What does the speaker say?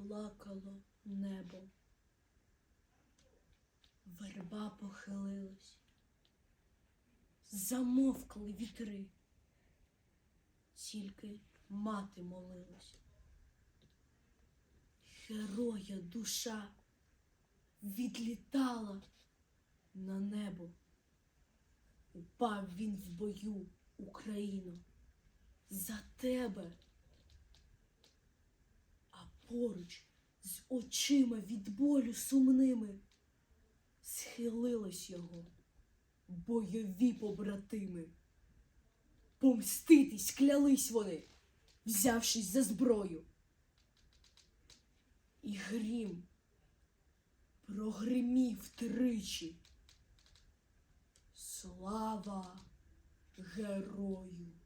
заплакало небо. Верба похилилась, замовкли вітри, тільки мати молилась. Героя душа відлітала на небо. Упав він в бою, Україно, за тебе. Поруч з очима від болю сумними схилилось його бойові побратими. Помститись клялись вони, взявшись за зброю. І грім прогримів тричі. Слава герою!